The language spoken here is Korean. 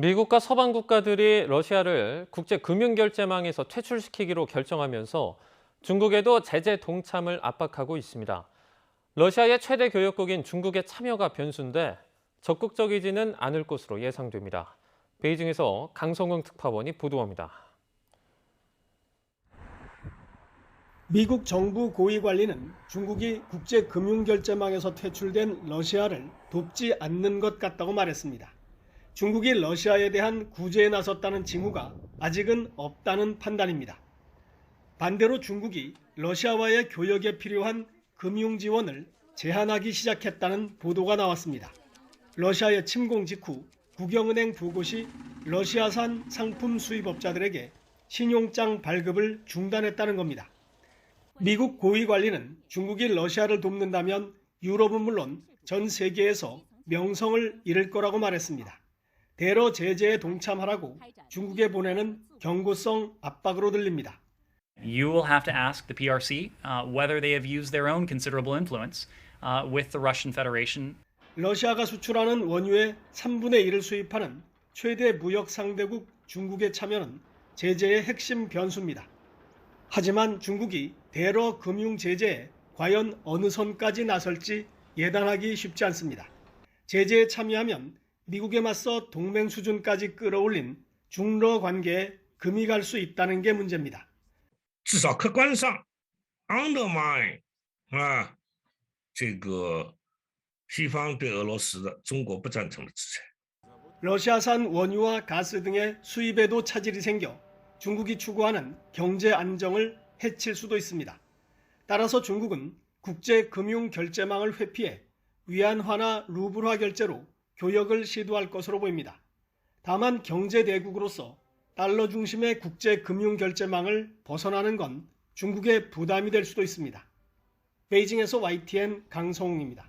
미국과 서방 국가들이 러시아를 국제 금융 결제망에서 퇴출시키기로 결정하면서 중국에도 제재 동참을 압박하고 있습니다. 러시아의 최대 교역국인 중국의 참여가 변수인데 적극적이지는 않을 것으로 예상됩니다. 베이징에서 강성웅 특파원이 보도합니다. 미국 정부 고위 관리는 중국이 국제 금융 결제망에서 퇴출된 러시아를 돕지 않는 것 같다고 말했습니다. 중국이 러시아에 대한 구제에 나섰다는 징후가 아직은 없다는 판단입니다. 반대로 중국이 러시아와의 교역에 필요한 금융 지원을 제한하기 시작했다는 보도가 나왔습니다. 러시아의 침공 직후 국영은행 두 곳이 러시아산 상품 수입업자들에게 신용장 발급을 중단했다는 겁니다. 미국 고위 관리는 중국이 러시아를 돕는다면 유럽은 물론 전 세계에서 명성을 잃을 거라고 말했습니다. 대러 제재에 동참하라고 중국에 보내는 경고성 압박으로 들립니다. You will have to ask the PRC uh, whether they have used their own considerable influence uh, with the Russian Federation 러시아가 수출하는 원유의 3분의 1을 수입하는 최대 무역 상대국 중국의 참여는 제재의 핵심 변수입니다. 하지만 중국이 대러 금융 제재에 과연 어느 선까지 나설지 예단하기 쉽지 않습니다. 제재에 참여하면 미국에 맞서 동맹 수준까지 끌어올린 중러 관계에 금이 갈 수 있다는 게 문제입니다. 至少客观上 undermine 啊，这个西方对俄罗斯的中国不赞成的制裁。 러시아산 원유와 가스 등의 수입에도 차질이 생겨 중국이 추구하는 경제 안정을 해칠 수도 있습니다. 따라서 중국은 국제 금융 결제망을 회피해 위안화나 루블화 결제로 교역을 시도할 것으로 보입니다. 다만 경제 대국으로서 달러 중심의 국제 금융 결제망을 벗어나는 건 중국의 부담이 될 수도 있습니다. 베이징에서 YTN 강성웅입니다.